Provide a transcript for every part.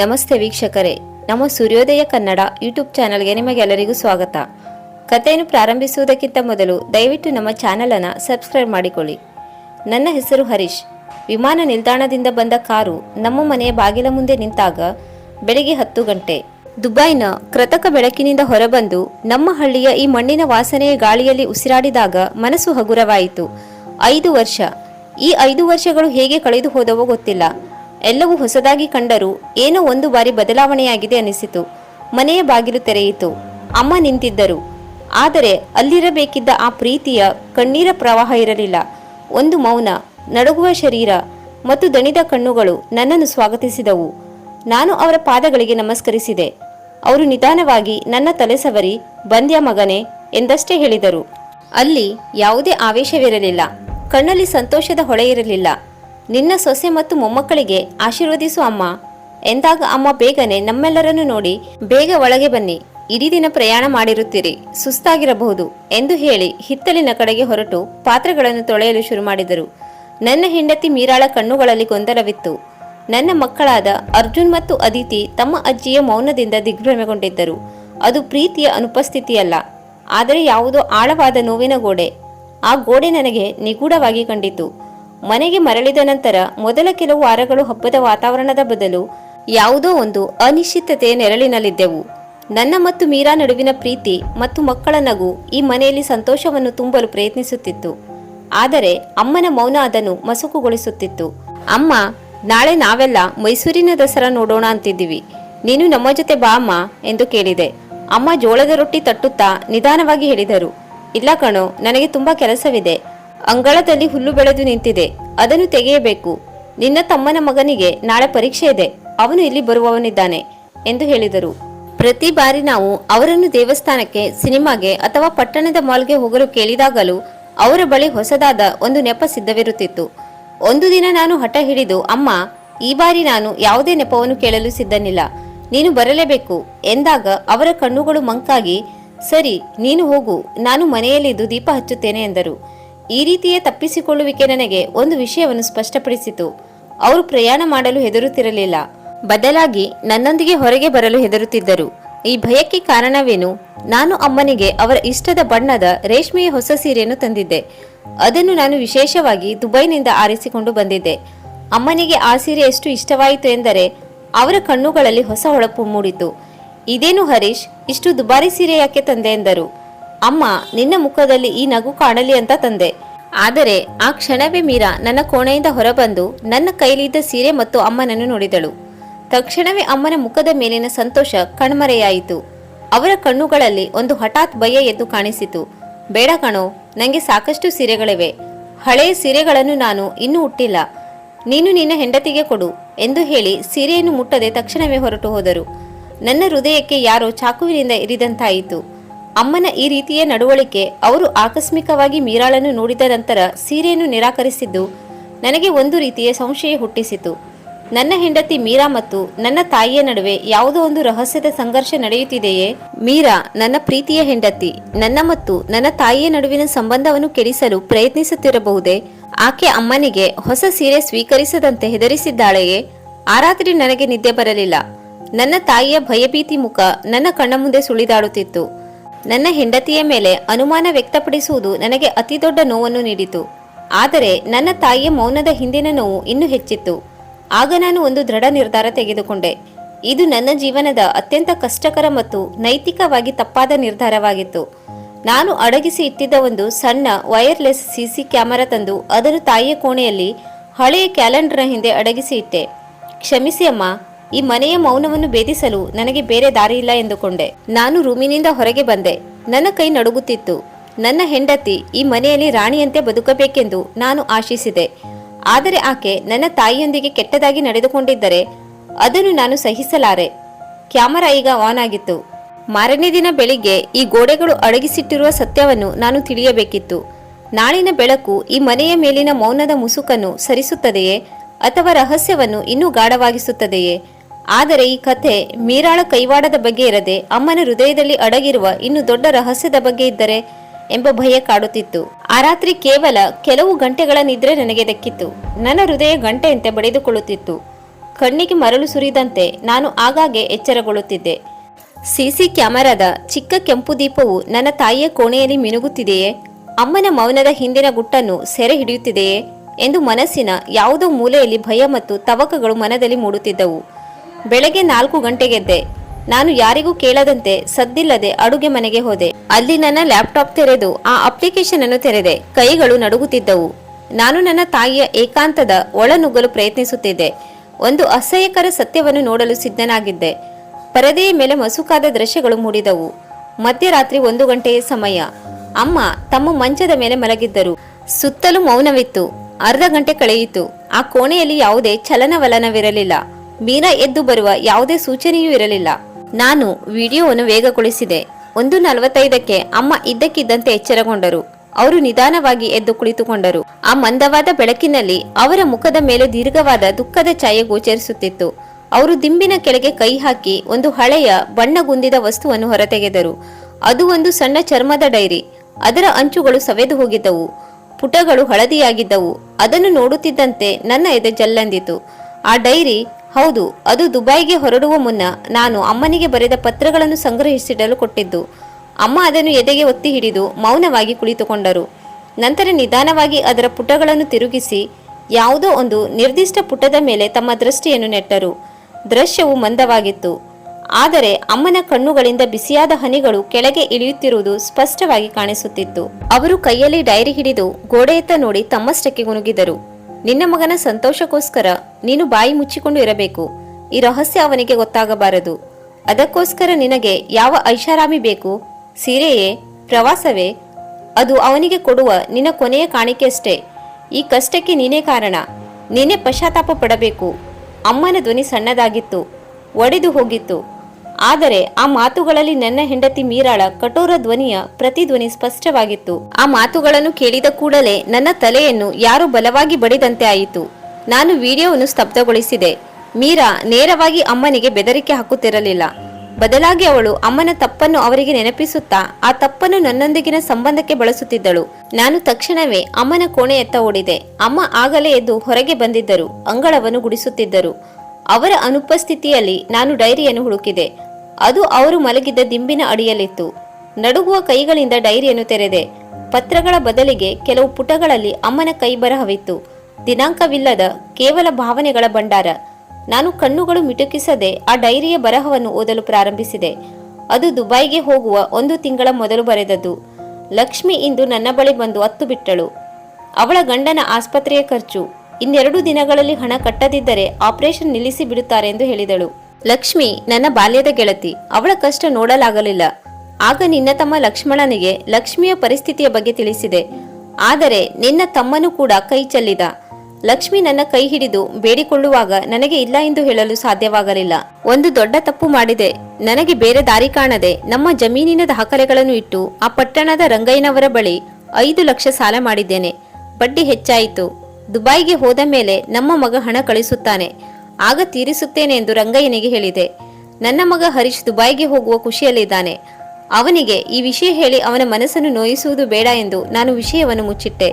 ನಮಸ್ತೆ ವೀಕ್ಷಕರೇ. ನಮ್ಮ ಸೂರ್ಯೋದಯ ಕನ್ನಡ ಯೂಟ್ಯೂಬ್ ಚಾನಲ್ಗೆ ನಿಮಗೆಲ್ಲರಿಗೂ ಸ್ವಾಗತ. ಕಥೆಯನ್ನು ಪ್ರಾರಂಭಿಸುವುದಕ್ಕಿಂತ ಮೊದಲು ದಯವಿಟ್ಟು ನಮ್ಮ ಚಾನಲನ್ನು ಸಬ್ಸ್ಕ್ರೈಬ್ ಮಾಡಿಕೊಳ್ಳಿ. ನನ್ನ ಹೆಸರು ಹರೀಶ್. ವಿಮಾನ ನಿಲ್ದಾಣದಿಂದ ಬಂದ ಕಾರು ನಮ್ಮ ಮನೆಯ ಬಾಗಿಲ ಮುಂದೆ ನಿಂತಾಗ ಬೆಳಿಗ್ಗೆ ಹತ್ತು ಗಂಟೆ. ದುಬೈನ ಕೃತಕ ಬೆಳಕಿನಿಂದ ಹೊರಬಂದು ನಮ್ಮ ಹಳ್ಳಿಯ ಈ ಮಣ್ಣಿನ ವಾಸನೆಯ ಗಾಳಿಯಲ್ಲಿ ಉಸಿರಾಡಿದಾಗ ಮನಸ್ಸು ಹಗುರವಾಯಿತು. ಐದು ವರ್ಷ. ಈ ಐದು ವರ್ಷಗಳು ಹೇಗೆ ಕಳೆದು ಹೋದವೋ ಗೊತ್ತಿಲ್ಲ. ಎಲ್ಲವೂ ಹೊಸದಾಗಿ ಕಂಡರೂ ಏನೋ ಒಂದು ಬಾರಿ ಬದಲಾವಣೆಯಾಗಿದೆ ಅನಿಸಿತು. ಮನೆಯ ಬಾಗಿಲು ತೆರೆಯಿತು. ಅಮ್ಮ ನಿಂತಿದ್ದರು. ಆದರೆ ಅಲ್ಲಿರಬೇಕಿದ್ದ ಆ ಪ್ರೀತಿಯ ಕಣ್ಣೀರ ಪ್ರವಾಹ ಇರಲಿಲ್ಲ. ಒಂದು ಮೌನ, ನಡುಗುವ ಶರೀರ ಮತ್ತು ದಣಿದ ಕಣ್ಣುಗಳು ನನ್ನನ್ನು ಸ್ವಾಗತಿಸಿದವು. ನಾನು ಅವರ ಪಾದಗಳಿಗೆ ನಮಸ್ಕರಿಸಿದೆ. ಅವರು ನಿಧಾನವಾಗಿ ನನ್ನ ತಲೆ ಸವರಿ, ಬಂದ್ಯ ಮಗನೇ ಎಂದಷ್ಟೇ ಹೇಳಿದರು. ಅಲ್ಲಿ ಯಾವುದೇ ಆವೇಶವಿರಲಿಲ್ಲ. ಕಣ್ಣಲ್ಲಿ ಸಂತೋಷದ ಹೊಳೆ ಇರಲಿಲ್ಲ. ನಿನ್ನ ಸೊಸೆ ಮತ್ತು ಮೊಮ್ಮಕ್ಕಳಿಗೆ ಆಶೀರ್ವದಿಸು ಅಮ್ಮ. ಎಂದಾಗ ಅಮ್ಮ ಬೇಗನೆ ನಮ್ಮೆಲ್ಲರನ್ನು ನೋಡಿ, ಬೇಗ ಒಳಗೆ ಬನ್ನಿ, ಇಡೀ ದಿನ ಪ್ರಯಾಣ ಮಾಡಿರುತ್ತೀರಿ, ಸುಸ್ತಾಗಿರಬಹುದು ಎಂದು ಹೇಳಿ ಹಿತ್ತಲಿನ ಕಡೆಗೆ ಹೊರಟು ಪಾತ್ರೆಗಳನ್ನು ತೊಳೆಯಲು ಶುರು ಮಾಡಿದರು. ನನ್ನ ಹೆಂಡತಿ ಮೀರಾಳ ಕಣ್ಣುಗಳಲ್ಲಿ ಗೊಂದಲವಿತ್ತು. ನನ್ನ ಮಕ್ಕಳಾದ ಅರ್ಜುನ್ ಮತ್ತು ಅದಿತಿ ತಮ್ಮ ಅಜ್ಜಿಯ ಮೌನದಿಂದ ದಿಗ್ಭ್ರಮೆಗೊಂಡಿದ್ದರು. ಅದು ಪ್ರೀತಿಯ ಅನುಪಸ್ಥಿತಿಯಲ್ಲ, ಆದರೆ ಯಾವುದೋ ಆಳವಾದ ನೋವಿನ ಗೋಡೆ. ಆ ಗೋಡೆ ನನಗೆ ನಿಗೂಢವಾಗಿ ಕಂಡಿತು. ಮನೆಗೆ ಮರಳಿದ ನಂತರ ಮೊದಲ ಕೆಲವು ವಾರಗಳು ಹಬ್ಬದ ವಾತಾವರಣದ ಬದಲು ಯಾವುದೋ ಒಂದು ಅನಿಶ್ಚಿತತೆ ನೆರಳಿನಲ್ಲಿದ್ದೆವು. ನನ್ನ ಮತ್ತು ಮೀರಾ ನಡುವಿನ ಪ್ರೀತಿ ಮತ್ತು ಮಕ್ಕಳ ನಗು ಈ ಮನೆಯಲ್ಲಿ ಸಂತೋಷವನ್ನು ತುಂಬಲು ಪ್ರಯತ್ನಿಸುತ್ತಿತ್ತು. ಆದರೆ ಅಮ್ಮನ ಮೌನ ಅದನ್ನು ಮಸುಕುಗೊಳಿಸುತ್ತಿತ್ತು. ಅಮ್ಮ, ನಾಳೆ ನಾವೆಲ್ಲ ಮೈಸೂರಿನ ದಸರಾ ನೋಡೋಣ ಅಂತಿದ್ದೀವಿ. ನೀನು ನಮ್ಮ ಜೊತೆ ಬಾ ಅಮ್ಮ ಎಂದು ಕೇಳಿದೆ. ಅಮ್ಮ ಜೋಳದ ರೊಟ್ಟಿ ತಟ್ಟುತ್ತಾ ನಿಧಾನವಾಗಿ ಹೇಳಿದರು. ಇಲ್ಲ ಕಣೋ, ನನಗೆ ತುಂಬಾ ಕೆಲಸವಿದೆ. ಅಂಗಳದಲ್ಲಿ ಹುಲ್ಲು ಬೆಳೆದು ನಿಂತಿದೆ. ಅದನ್ನು ತೆಗೆಯಬೇಕು. ನಿನ್ನ ತಮ್ಮನ ಮಗನಿಗೆ ನಾಳೆ ಪರೀಕ್ಷೆ ಇದೆ. ಅವನು ಇಲ್ಲಿ ಬರುವವನಿದ್ದಾನೆ ಎಂದು ಹೇಳಿದರು. ಪ್ರತಿ ಬಾರಿ ನಾವು ಅವರನ್ನು ದೇವಸ್ಥಾನಕ್ಕೆ, ಸಿನಿಮಾಗೆ ಅಥವಾ ಪಟ್ಟಣದ ಮಾಲ್ಗೆ ಹೋಗಲು ಕೇಳಿದಾಗಲೂ ಅವರ ಬಳಿ ಹೊಸದಾದ ಒಂದು ನೆಪ ಸಿದ್ಧವಿರುತ್ತಿತ್ತು. ಒಂದು ದಿನ ನಾನು ಹಠ ಹಿಡಿದು, ಅಮ್ಮ, ಈ ಬಾರಿ ನಾನು ಯಾವುದೇ ನೆಪವನ್ನು ಕೇಳಲು ಸಿದ್ಧನಿಲ್ಲ. ನೀನು ಬರಲೇಬೇಕು. ಎಂದಾಗ ಅವರ ಕಣ್ಣುಗಳು ಮಂಕಾಗಿ, ಸರಿ, ನೀನು ಹೋಗು. ನಾನು ಮನೆಯಲ್ಲಿದ್ದು ದೀಪ ಹಚ್ಚುತ್ತೇನೆ ಎಂದರು. ಈ ರೀತಿಯ ತಪ್ಪಿಸಿಕೊಳ್ಳುವಿಕೆ ನನಗೆ ಒಂದು ವಿಷಯವನ್ನು ಸ್ಪಷ್ಟಪಡಿಸಿತು. ಅವರು ಪ್ರಯಾಣ ಮಾಡಲು ಹೆದರುತ್ತಿರಲಿಲ್ಲ. ಬದಲಾಗಿ ನನ್ನೊಂದಿಗೆ ಹೊರಗೆ ಬರಲು ಹೆದರುತ್ತಿದ್ದರು. ಈ ಭಯಕ್ಕೆ ಕಾರಣವೇನು? ನಾನು ಅಮ್ಮನಿಗೆ ಅವರ ಇಷ್ಟದ ಬಣ್ಣದ ರೇಷ್ಮೆಯ ಹೊಸ ಸೀರೆಯನ್ನು ತಂದಿದ್ದೆ. ಅದನ್ನು ನಾನು ವಿಶೇಷವಾಗಿ ದುಬೈನಿಂದ ಆರಿಸಿಕೊಂಡು ಬಂದಿದ್ದೆ. ಅಮ್ಮನಿಗೆ ಆ ಸೀರೆ ಎಷ್ಟು ಇಷ್ಟವಾಯಿತು ಎಂದರೆ, ಅವರ ಕಣ್ಣುಗಳಲ್ಲಿ ಹೊಸ ಹೊಳಪು ಮೂಡಿತು. ಇದೇನು ಹರೀಶ್, ಇಷ್ಟು ದುಬಾರಿ ಸೀರೆ ಯಾಕೆ ತಂದೆ ಎಂದರು? ಅಮ್ಮ, ನಿನ್ನ ಮುಖದಲ್ಲಿ ಈ ನಗು ಕಾಣಲಿ ಅಂತ ತಂದೆ. ಆದರೆ ಆ ಕ್ಷಣವೇ ಮೀರಾ ನನ್ನ ಕೋಣೆಯಿಂದ ಹೊರಬಂದು ನನ್ನ ಕೈಲಿದ್ದ ಸೀರೆ ಮತ್ತು ಅಮ್ಮನನ್ನು ನೋಡಿದಳು. ತಕ್ಷಣವೇ ಅಮ್ಮನ ಮುಖದ ಮೇಲಿನ ಸಂತೋಷ ಕಣ್ಮರೆಯಾಯಿತು. ಅವರ ಕಣ್ಣುಗಳಲ್ಲಿ ಒಂದು ಹಠಾತ್ ಭಯ ಎದ್ದು ಕಾಣಿಸಿತು. ಬೇಡ ಕಣೋ ನನಗೆ ಸಾಕಷ್ಟು ಸೀರೆಗಳಿವೆ. ಹಳೆಯ ಸೀರೆಗಳನ್ನು ನಾನು ಇನ್ನೂ ಹುಟ್ಟಿಲ್ಲ ನೀನು ನಿನ್ನ ಹೆಂಡತಿಗೆ ಕೊಡು ಎಂದು ಹೇಳಿ ಸೀರೆಯನ್ನು ಮುಟ್ಟದೆ ತಕ್ಷಣವೇ ಹೊರಟು ಹೋದರು. ನನ್ನ ಹೃದಯಕ್ಕೆ ಯಾರೋ ಚಾಕುವಿನಿಂದ ಇರಿದಂತಾಯಿತು. ಅಮ್ಮನ ಈ ರೀತಿಯ ನಡವಳಿಕೆ ಅವರು ಆಕಸ್ಮಿಕವಾಗಿ ಮೀರಾಳನ್ನು ನೋಡಿದ ನಂತರ ಸೀರೆಯನ್ನು ನಿರಾಕರಿಸಿದ್ದು ನನಗೆ ಒಂದು ರೀತಿಯ ಸಂಶಯ ಹುಟ್ಟಿಸಿತು. ನನ್ನ ಹೆಂಡತಿ ಮೀರಾ ಮತ್ತು ನನ್ನ ತಾಯಿಯ ನಡುವೆ ಯಾವುದೋ ಒಂದು ರಹಸ್ಯದ ಸಂಘರ್ಷ ನಡೆಯುತ್ತಿದೆಯೇ? ಮೀರಾ, ನನ್ನ ಪ್ರೀತಿಯ ಹೆಂಡತಿ, ನನ್ನ ಮತ್ತು ನನ್ನ ತಾಯಿಯ ನಡುವಿನ ಸಂಬಂಧವನ್ನು ಕೆಡಿಸಲು ಪ್ರಯತ್ನಿಸುತ್ತಿರಬಹುದೇ? ಆಕೆ ಅಮ್ಮನಿಗೆ ಹೊಸ ಸೀರೆ ಸ್ವೀಕರಿಸದಂತೆ ಹೆದರಿಸಿದ್ದಾಳೆಯೇ? ಆ ರಾತ್ರಿ ನನಗೆ ನಿದ್ದೆ ಬರಲಿಲ್ಲ. ನನ್ನ ತಾಯಿಯ ಭಯಭೀತಿ ಮುಖ ನನ್ನ ಕಣ್ಣ ಮುಂದೆ ಸುಳಿದಾಡುತ್ತಿತ್ತು. ನನ್ನ ಹೆಂಡತಿಯ ಮೇಲೆ ಅನುಮಾನ ವ್ಯಕ್ತಪಡಿಸುವುದು ನನಗೆ ಅತಿ ದೊಡ್ಡ ನೋವನ್ನು ನೀಡಿತು. ಆದರೆ ನನ್ನ ತಾಯಿಯ ಮೌನದ ಹಿಂದಿನ ನೋವು ಇನ್ನೂ ಹೆಚ್ಚಿತ್ತು. ಆಗ ನಾನು ಒಂದು ದೃಢ ನಿರ್ಧಾರ ತೆಗೆದುಕೊಂಡೆ. ಇದು ನನ್ನ ಜೀವನದ ಅತ್ಯಂತ ಕಷ್ಟಕರ ಮತ್ತು ನೈತಿಕವಾಗಿ ತಪ್ಪಾದ ನಿರ್ಧಾರವಾಗಿತ್ತು. ನಾನು ಅಡಗಿಸಿ ಇಟ್ಟಿದ್ದ ಒಂದು ಸಣ್ಣ ವೈರ್ಲೆಸ್ ಸಿಸಿ ಕ್ಯಾಮೆರಾ ತಂದು ಅದನ್ನು ತಾಯಿಯ ಕೋಣೆಯಲ್ಲಿ ಹಳೆಯ ಕ್ಯಾಲೆಂಡರ್ನ ಹಿಂದೆ ಅಡಗಿಸಿ ಇಟ್ಟೆ. ಕ್ಷಮಿಸಿ ಅಮ್ಮ ಈ ಮನೆಯ ಮೌನವನ್ನು ಭೇದಿಸಲು ನನಗೆ ಬೇರೆ ದಾರಿಯಿಲ್ಲ ಎಂದುಕೊಂಡೆ. ನಾನು ರೂಮಿನಿಂದ ಹೊರಗೆ ಬಂದೆ. ನನ್ನ ಕೈ ನಡುಗುತ್ತಿತ್ತು. ನನ್ನ ಹೆಂಡತಿ ಈ ಮನೆಯಲ್ಲಿ ರಾಣಿಯಂತೆ ಬದುಕಬೇಕೆಂದು ನಾನು ಆಶಿಸಿದೆ. ಆದರೆ ಆಕೆ ನನ್ನ ತಾಯಿಯೊಂದಿಗೆ ಕೆಟ್ಟದಾಗಿ ನಡೆದುಕೊಂಡಿದ್ದರೆ ಅದನ್ನು ನಾನು ಸಹಿಸಲಾರೆ. ಕ್ಯಾಮರಾ ಈಗ ಆನ್ ಆಗಿತ್ತು. ಮಾರನೇ ದಿನ ಬೆಳಿಗ್ಗೆ ಈ ಗೋಡೆಗಳು ಅಡಗಿಸಿಟ್ಟಿರುವ ಸತ್ಯವನ್ನು ನಾನು ತಿಳಿಯಬೇಕಿತ್ತು. ನಾಳಿನ ಬೆಳಕು ಈ ಮನೆಯ ಮೇಲಿನ ಮೌನದ ಮುಸುಕನ್ನು ಸರಿಸುತ್ತದೆಯೇ ಅಥವಾ ರಹಸ್ಯವನ್ನು ಇನ್ನೂ ಗಾಢವಾಗಿಸುತ್ತದೆಯೇ? ಆದರೆ ಈ ಕಥೆ ಮೀರಾಳ ಕೈವಾಡದ ಬಗ್ಗೆ ಇರದೆ ಅಮ್ಮನ ಹೃದಯದಲ್ಲಿ ಅಡಗಿರುವ ಇನ್ನು ದೊಡ್ಡ ರಹಸ್ಯದ ಬಗ್ಗೆ ಇದ್ದರೆ ಎಂಬ ಭಯ ಕಾಡುತ್ತಿತ್ತು. ಆ ರಾತ್ರಿ ಕೇವಲ ಕೆಲವು ಗಂಟೆಗಳ ನಿದ್ರೆ ನನಗೆ ದಕ್ಕಿತ್ತು. ನನ್ನ ಹೃದಯ ಗಂಟೆಯಂತೆ ಬಡಿದುಕೊಳ್ಳುತ್ತಿತ್ತು. ಕಣ್ಣಿಗೆ ಮರಳು ಸುರಿದಂತೆ ನಾನು ಆಗಾಗ್ಗೆ ಎಚ್ಚರಗೊಳ್ಳುತ್ತಿದ್ದೆ. ಸಿಸಿ ಕ್ಯಾಮೆರಾದ ಚಿಕ್ಕ ಕೆಂಪು ದೀಪವು ನನ್ನ ತಾಯಿಯ ಕೋಣೆಯಲ್ಲಿ ಮಿನುಗುತ್ತಿದೆಯೇ? ಅಮ್ಮನ ಮೌನದ ಹಿಂದಿನ ಗುಟ್ಟನ್ನು ಸೆರೆ ಹಿಡಿಯುತ್ತಿದೆಯೇ? ಎಂದು ಮನಸ್ಸಿನ ಯಾವುದೋ ಮೂಲೆಯಲ್ಲಿ ಭಯ ಮತ್ತು ತವಕಗಳು ಮನದಲ್ಲಿ ಮೂಡುತ್ತಿದ್ದವು. ಬೆಳಗ್ಗೆ ನಾಲ್ಕು ಗಂಟೆಗೆದ್ದೆ ನಾನು ಯಾರಿಗೂ ಕೇಳದಂತೆ ಸದ್ದಿಲ್ಲದೆ ಅಡುಗೆ ಮನೆಗೆ ಹೋದೆ. ಅಲ್ಲಿ ನನ್ನ ಲ್ಯಾಪ್ಟಾಪ್ ತೆರೆದು, ಆ ಅಪ್ಲಿಕೇಶನ್ ಅನ್ನು ತೆರೆದೆ. ಕೈಗಳು ನಡುಗುತ್ತಿದ್ದವು. ನಾನು ನನ್ನ ತಾಯಿಯ ಏಕಾಂತದ ಒಳನುಗ್ಗಲು ಪ್ರಯತ್ನಿಸುತ್ತಿದ್ದೆ. ಒಂದು ಅಸಹ್ಯಕರ ಸತ್ಯವನ್ನು ನೋಡಲು ಸಿದ್ಧನಾಗಿದ್ದೆ. ಪರದೆಯ ಮೇಲೆ ಮಸುಕಾದ ದೃಶ್ಯಗಳು ಮೂಡಿದವು. ಮಧ್ಯರಾತ್ರಿ ಒಂದು ಗಂಟೆಯ ಸಮಯ. ಅಮ್ಮ ತಮ್ಮ ಮಂಚದ ಮೇಲೆ ಮಲಗಿದ್ದರು. ಸುತ್ತಲೂ ಮೌನವಿತ್ತು. ಅರ್ಧ ಗಂಟೆ ಕಳೆಯಿತು. ಆ ಕೋಣೆಯಲ್ಲಿ ಯಾವುದೇ ಚಲನವಲನವಿರಲಿಲ್ಲ. ಮೀರಾ ಎದ್ದು ಬರುವ ಯಾವುದೇ ಸೂಚನೆಯೂ ಇರಲಿಲ್ಲ. ನಾನು ವಿಡಿಯೋವನ್ನು ವೇಗಗೊಳಿಸಿದೆ. ಒಂದು ನಲವತ್ತೈದಕ್ಕೆ ಅಮ್ಮ ಇದ್ದಕ್ಕಿದ್ದಂತೆ ಎಚ್ಚರಗೊಂಡರು. ಅವರು ನಿಧಾನವಾಗಿ ಎದ್ದು ಕುಳಿತುಕೊಂಡರು. ಆ ಮಂದವಾದ ಬೆಳಕಿನಲ್ಲಿ ಅವರ ಮುಖದ ಮೇಲೆ ದೀರ್ಘವಾದ ದುಃಖದ ಛಾಯೆ ಗೋಚರಿಸುತ್ತಿತ್ತು. ಅವರು ದಿಂಬಿನ ಕೆಳಗೆ ಕೈ ಹಾಕಿ ಒಂದು ಹಳೆಯ ಬಣ್ಣಗುಂದಿದ ವಸ್ತುವನ್ನು ಹೊರತೆಗೆದರು. ಅದು ಒಂದು ಸಣ್ಣ ಚರ್ಮದ ಡೈರಿ. ಅದರ ಅಂಚುಗಳು ಸವೆದು ಹೋಗಿದ್ದವು. ಪುಟಗಳು ಹಳದಿಯಾಗಿದ್ದವು. ಅದನ್ನು ನೋಡುತ್ತಿದ್ದಂತೆ ನನ್ನ ಎದೆ ಜಲ್ಲಂದಿತು. ಆ ಡೈರಿ ಹೌದು, ಅದು ದುಬೈಗೆ ಹೊರಡುವ ಮುನ್ನ ನಾನು ಅಮ್ಮನಿಗೆ ಬರೆದ ಪತ್ರಗಳನ್ನು ಸಂಗ್ರಹಿಸಿಡಲು ಕೊಟ್ಟಿದ್ದು. ಅಮ್ಮ ಅದನ್ನು ಎದೆಗೆ ಒತ್ತಿ ಹಿಡಿದು ಮೌನವಾಗಿ ಕುಳಿತುಕೊಂಡರು. ನಂತರ ನಿಧಾನವಾಗಿ ಅದರ ಪುಟಗಳನ್ನು ತಿರುಗಿಸಿ ಯಾವುದೋ ಒಂದು ನಿರ್ದಿಷ್ಟ ಪುಟದ ಮೇಲೆ ತಮ್ಮ ದೃಷ್ಟಿಯನ್ನು ನೆಟ್ಟರು. ದೃಶ್ಯವು ಮಂದವಾಗಿತ್ತು. ಆದರೆ ಅಮ್ಮನ ಕಣ್ಣುಗಳಿಂದ ಬಿಸಿಯಾದ ಹನಿಗಳು ಕೆಳಗೆ ಇಳಿಯುತ್ತಿರುವುದು ಸ್ಪಷ್ಟವಾಗಿ ಕಾಣಿಸುತ್ತಿತ್ತು. ಅವರು ಕೈಯಲ್ಲಿ ಡೈರಿ ಹಿಡಿದು ಗೋಡೆಯತ್ತ ನೋಡಿ ತಮ್ಮಷ್ಟಕ್ಕೆ ಗುನುಗಿದರು ನಿನ್ನ ಮಗನ ಸಂತೋಷಕ್ಕೋಸ್ಕರ ನೀನು ಬಾಯಿ ಮುಚ್ಚಿಕೊಂಡು ಇರಬೇಕು. ಈ ರಹಸ್ಯ ಅವನಿಗೆ ಗೊತ್ತಾಗಬಾರದು. ಅದಕ್ಕೋಸ್ಕರ ನಿನಗೆ ಯಾವ ಐಷಾರಾಮಿ ಬೇಕು? ಸೀರೆಯೇ? ಪ್ರವಾಸವೇ? ಅದು ಅವನಿಗೆ ಕೊಡುವ ನಿನ್ನ ಕೊನೆಯ ಕಾಣಿಕೆಯಷ್ಟೇ. ಈ ಕಷ್ಟಕ್ಕೆ ನೀನೇ ಕಾರಣ. ನೀನೇ ಪಶ್ಚಾತ್ತಾಪ ಪಡಬೇಕು. ಅಮ್ಮನ ಧ್ವನಿ ಸಣ್ಣದಾಗಿತ್ತು. ಒಡೆದು ಹೋಗಿತ್ತು. ಆದರೆ ಆ ಮಾತುಗಳಲ್ಲಿ ನನ್ನ ಹೆಂಡತಿ ಮೀರಾಳ ಕಠೋರ ಧ್ವನಿಯ ಪ್ರತಿಧ್ವನಿ ಸ್ಪಷ್ಟವಾಗಿತ್ತು. ಆ ಮಾತುಗಳನ್ನು ಕೇಳಿದ ಕೂಡಲೇ ನನ್ನ ತಲೆಯನ್ನು ಯಾರು ಬಲವಾಗಿ ಬಡಿದಂತೆ ಆಯಿತು. ನಾನು ವಿಡಿಯೋವನ್ನು ಸ್ತಬ್ಧಗೊಳಿಸಿದೆ. ಮೀರಾ ನೇರವಾಗಿ ಅಮ್ಮನಿಗೆ ಬೆದರಿಕೆ ಹಾಕುತ್ತಿರಲಿಲ್ಲ. ಬದಲಾಗಿ ಅವಳು ಅಮ್ಮನ ತಪ್ಪನ್ನು ಅವರಿಗೆ ನೆನಪಿಸುತ್ತಾ ಆ ತಪ್ಪನ್ನು ನನ್ನೊಂದಿಗಿನ ಸಂಬಂಧಕ್ಕೆ ಬಳಸುತ್ತಿದ್ದಳು. ನಾನು ತಕ್ಷಣವೇ ಅಮ್ಮನ ಕೋಣೆಯತ್ತ ಓಡಿದೆ. ಅಮ್ಮ ಆಗಲೇ ಎದ್ದು ಹೊರಗೆ ಬಂದಿದ್ದರು. ಅಂಗಳವನ್ನು ಗುಡಿಸುತ್ತಿದ್ದರು. ಅವರ ಅನುಪಸ್ಥಿತಿಯಲ್ಲಿ ನಾನು ಡೈರಿಯನ್ನು ಹುಡುಕಿದೆ. ಅದು ಅವರು ಮಲಗಿದ್ದ ದಿಂಬಿನ ಅಡಿಯಲ್ಲಿತ್ತು. ನಡುಗುವ ಕೈಗಳಿಂದ ಡೈರಿಯನ್ನು ತೆರೆದೆ. ಪತ್ರಗಳ ಬದಲಿಗೆ ಕೆಲವು ಪುಟಗಳಲ್ಲಿ ಅಮ್ಮನ ಕೈ ಬರಹವಿತ್ತು ದಿನಾಂಕವಿಲ್ಲದ ಕೇವಲ ಭಾವನೆಗಳ ಭಂಡಾರ. ನಾನು ಕಣ್ಣುಗಳು ಮಿಟುಕಿಸದೆ ಆ ಡೈರಿಯ ಬರಹವನ್ನು ಓದಲು ಪ್ರಾರಂಭಿಸಿದೆ. ಅದು ದುಬೈಗೆ ಹೋಗುವ ಒಂದು ತಿಂಗಳ ಮೊದಲು ಬರೆದದ್ದು. ಲಕ್ಷ್ಮಿ ಇಂದು ನನ್ನ ಬಳಿ ಬಂದು ಅತ್ತು ಬಿಟ್ಟಳು. ಅವಳ ಗಂಡನ ಆಸ್ಪತ್ರೆಯ ಖರ್ಚು. ಇನ್ನೆರಡು ದಿನಗಳಲ್ಲಿ ಹಣ ಕಟ್ಟದಿದ್ದರೆ ಆಪರೇಷನ್ ನಿಲ್ಲಿಸಿ ಬಿಡುತ್ತಾರೆ ಎಂದು ಹೇಳಿದಳು. ಲಕ್ಷ್ಮಿ, ನನ್ನ ಬಾಲ್ಯದ ಗೆಳತಿ, ಅವಳ ಕಷ್ಟ ನೋಡಲಾಗಲಿಲ್ಲ. ಆಗ ನಿನ್ನ ತಮ್ಮ ಲಕ್ಷ್ಮಣನಿಗೆ ಲಕ್ಷ್ಮಿಯ ಪರಿಸ್ಥಿತಿಯ ಬಗ್ಗೆ ತಿಳಿಸಿದೆ. ಆದರೆ ನಿನ್ನ ತಮ್ಮನು ಕೂಡ ಕೈ ಚೆಲ್ಲಿದ. ಲಕ್ಷ್ಮಿ ನನ್ನ ಕೈ ಹಿಡಿದು ಬೇಡಿಕೊಳ್ಳುವಾಗ ನನಗೆ ಇಲ್ಲ ಎಂದು ಹೇಳಲು ಸಾಧ್ಯವಾಗಲಿಲ್ಲ. ಒಂದು ದೊಡ್ಡ ತಪ್ಪು ಮಾಡಿದೆ. ನನಗೆ ಬೇರೆ ದಾರಿ ಕಾಣದೆ ನಮ್ಮ ಜಮೀನಿನ ದಾಖಲೆಗಳನ್ನು ಇಟ್ಟು ಆ ಪಟ್ಟಣದ ರಂಗಯ್ಯನವರ ಬಳಿ ಐದು ಲಕ್ಷ ಸಾಲ ಮಾಡಿದ್ದೇನೆ. ಬಡ್ಡಿ ಹೆಚ್ಚಾಯಿತು. ದುಬೈಗೆ ಹೋದ ಮೇಲೆ ನಮ್ಮ ಮಗ ಹಣ ಕಳಿಸುತ್ತಾನೆ. ಆಗ ತೀರಿಸುತ್ತೇನೆ ಎಂದು ರಂಗಯ್ಯನಿಗೆ ಹೇಳಿದೆ. ನನ್ನ ಮಗ ಹರೀಶ್ ದುಬೈಗೆ ಹೋಗುವ ಖುಷಿಯಲ್ಲಿದ್ದಾನೆ. ಅವನಿಗೆ ಈ ವಿಷಯ ಹೇಳಿ ಅವನ ಮನಸ್ಸನ್ನು ನೋಯಿಸುವುದು ಬೇಡ ಎಂದು ನಾನು ವಿಷಯವನ್ನು ಮುಚ್ಚಿಟ್ಟೆ.